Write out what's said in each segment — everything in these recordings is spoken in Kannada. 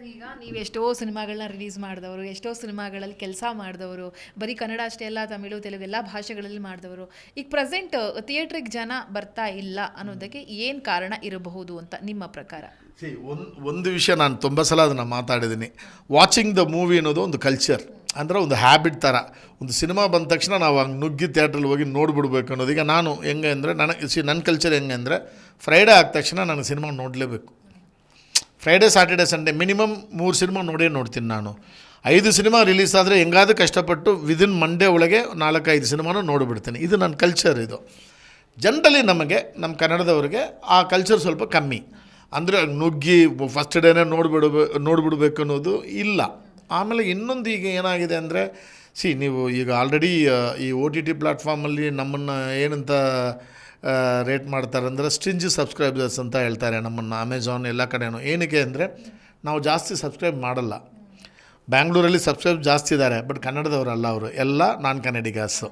ಸರ್, ಈಗ ನೀವು ಎಷ್ಟೋ ಸಿನಿಮಾಗಳನ್ನ ರಿಲೀಸ್ ಮಾಡಿದವರು, ಎಷ್ಟೋ ಸಿನಿಮಾಗಳಲ್ಲಿ ಕೆಲಸ ಮಾಡಿದವರು, ಬರೀ ಕನ್ನಡ ಅಷ್ಟೇ ಅಲ್ಲ, ತಮಿಳು, ತೆಲುಗು ಎಲ್ಲ ಭಾಷೆಗಳಲ್ಲಿ ಮಾಡಿದವರು. ಈಗ ಪ್ರೆಸೆಂಟ್ ಥಿಯೇಟ್ರಿಗೆ ಜನ ಬರ್ತಾ ಇಲ್ಲ ಅನ್ನೋದಕ್ಕೆ ಏನು ಕಾರಣ ಇರಬಹುದು ಅಂತ ನಿಮ್ಮ ಪ್ರಕಾರ? ಸಿ ಒಂದು ಒಂದು ವಿಷಯ ನಾನು ತುಂಬ ಸಲ ಅದನ್ನು ಮಾತಾಡಿದ್ದೀನಿ. ವಾಚಿಂಗ್ ದ ಮೂವಿ ಅನ್ನೋದು ಒಂದು ಕಲ್ಚರ್ ಅಂದರೆ ಒಂದು ಹ್ಯಾಬಿಟ್ ಥರ ಒಂದು ಸಿನಿಮಾ ಬಂದ ತಕ್ಷಣ ನಾವು ಹಂಗೆ ನುಗ್ಗಿ ಥಿಯೇಟ್ರಲ್ಲಿ ಹೋಗಿ ನೋಡಿಬಿಡ್ಬೇಕು ಅನ್ನೋದು. ಈಗ ನಾನು ಹೆಂಗೆ ಅಂದರೆ, ನನಗೆ ಸಿ ನನ್ನ ಕಲ್ಚರ್ ಹೆಂಗೆ ಅಂದರೆ ಫ್ರೈಡೇ ಆದ ತಕ್ಷಣ ನಾನು ಸಿನಿಮಾ ನೋಡಲೇಬೇಕು. ಫ್ರೈಡೇ ಸಾಟರ್ಡೆ ಸಂಡೇ ಮಿನಿಮಮ್ ಮೂರು ಸಿನಿಮಾ ನೋಡೇ ನೋಡ್ತೀನಿ ನಾನು. ಐದು ಸಿನಿಮಾ ರಿಲೀಸ್ ಆದರೆ ಹೆಂಗಾದ್ರೂ ಕಷ್ಟಪಟ್ಟು ವಿದಿನ್ ಮಂಡೇ ಒಳಗೆ ನಾಲ್ಕೈದು ಸಿನಿಮಾನೂ ನೋಡಿಬಿಡ್ತೀನಿ. ಇದು ನನ್ನ ಕಲ್ಚರ್ ಇದು. ಜನರಲಿ ನಮಗೆ ನಮ್ಮ ಕನ್ನಡದವ್ರಿಗೆ ಆ ಕಲ್ಚರ್ ಸ್ವಲ್ಪ ಕಮ್ಮಿ. ಅಂದರೆ ನುಗ್ಗಿ ಫಸ್ಟ್ ಡೇನೇ ನೋಡಿಬಿಡ್ಬೇ, ನೋಡಿಬಿಡ್ಬೇಕು ಅನ್ನೋದು ಇಲ್ಲ. ಆಮೇಲೆ ಇನ್ನೊಂದು ಈಗ ಏನಾಗಿದೆ ಅಂದರೆ ಸಿ ನೀವು ಈಗ ಆಲ್ರೆಡಿ ಈ ಓ ಟಿ ಟಿ ಪ್ಲ್ಯಾಟ್ಫಾರ್ಮಲ್ಲಿ ನಮ್ಮನ್ನು ಏನಂತ ರೇಟ್ ಮಾಡ್ತಾರೆ ಅಂದರೆ ಸ್ಟಿಂಜ್ ಸಬ್ಸ್ಕ್ರೈಬರ್ಸ್ ಅಂತ ಹೇಳ್ತಾರೆ ನಮ್ಮನ್ನು ಅಮೆಝಾನ್ ಎಲ್ಲ ಕಡೆಯೂ ಏನಕ್ಕೆ ಅಂದರೆ ನಾವು ಜಾಸ್ತಿ ಸಬ್ಸ್ಕ್ರೈಬ್ ಮಾಡಲ್ಲ. ಬ್ಯಾಂಗ್ಳೂರಲ್ಲಿ ಸಬ್ಸ್ಕ್ರೈಬ್ ಜಾಸ್ತಿ ಇದ್ದಾರೆ ಬಟ್ ಕನ್ನಡದವರಲ್ಲ ಅವರು. ಎಲ್ಲ ನಾನ್ ಕನ್ನಡಿಗಾಸು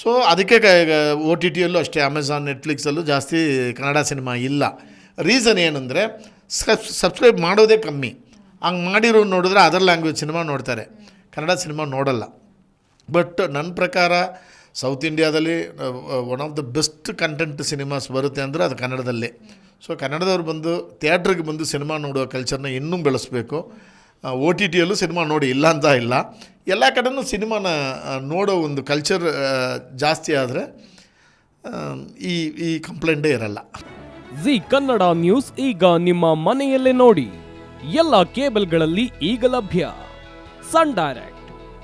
ಸೊ ಅದಕ್ಕೆ ಓ ಟಿ ಟಿಯಲ್ಲೂ ಅಷ್ಟೇ ಅಮೆಝಾನ್ ನೆಟ್ಫ್ಲಿಕ್ಸಲ್ಲೂ ಜಾಸ್ತಿ ಕನ್ನಡ ಸಿನಿಮಾ ಇಲ್ಲ. ರೀಸನ್ ಏನಂದರೆ ಸಬ್ ಸಬ್ಸ್ಕ್ರೈಬ್ ಮಾಡೋದೇ ಕಮ್ಮಿ. ಹಂಗೆ ಮಾಡಿರೋ ನೋಡಿದ್ರೆ ಅದರ್ ಲ್ಯಾಂಗ್ವೇಜ್ ಸಿನಿಮಾ ನೋಡ್ತಾರೆ. ಕನ್ನಡ ಸಿನಿಮಾ ನೋಡಲ್ಲ. ಬಟ್ ನನ್ನ ಪ್ರಕಾರ ಸೌತ್ ಇಂಡಿಯಾದಲ್ಲಿ one of the best content cinemas ಬರುತ್ತೆ ಅಂದರೆ ಅದು ಕನ್ನಡದಲ್ಲೇ. ಸೊ ಕನ್ನಡದವ್ರು ಬಂದು ಥಿಯೇಟ್ರಿಗೆ ಬಂದು ಸಿನಿಮಾ ನೋಡುವ ಕಲ್ಚರ್ನ ಇನ್ನೂ ಬೆಳೆಸ್ಬೇಕು. ಒ ಟಿ ಟಿಯಲ್ಲೂ ಸಿನಿಮಾ ನೋಡಿ, ಇಲ್ಲ ಅಂತ ಇಲ್ಲ. ಎಲ್ಲ ಕಡೆನೂ ಸಿನಿಮಾನ ನೋಡೋ ಒಂದು ಕಲ್ಚರ್ ಜಾಸ್ತಿ ಆದರೆ ಈ ಈ ಕಂಪ್ಲೇಂಟೇ ಇರಲ್ಲ. ಜಿ ಕನ್ನಡ ನ್ಯೂಸ್ ಈಗ ನಿಮ್ಮ ಮನೆಯಲ್ಲೇ ನೋಡಿ. ಎಲ್ಲ ಕೇಬಲ್ಗಳಲ್ಲಿ ಈಗ ಲಭ್ಯ. ಸನ್ ಡೈರೆಕ್ಟ್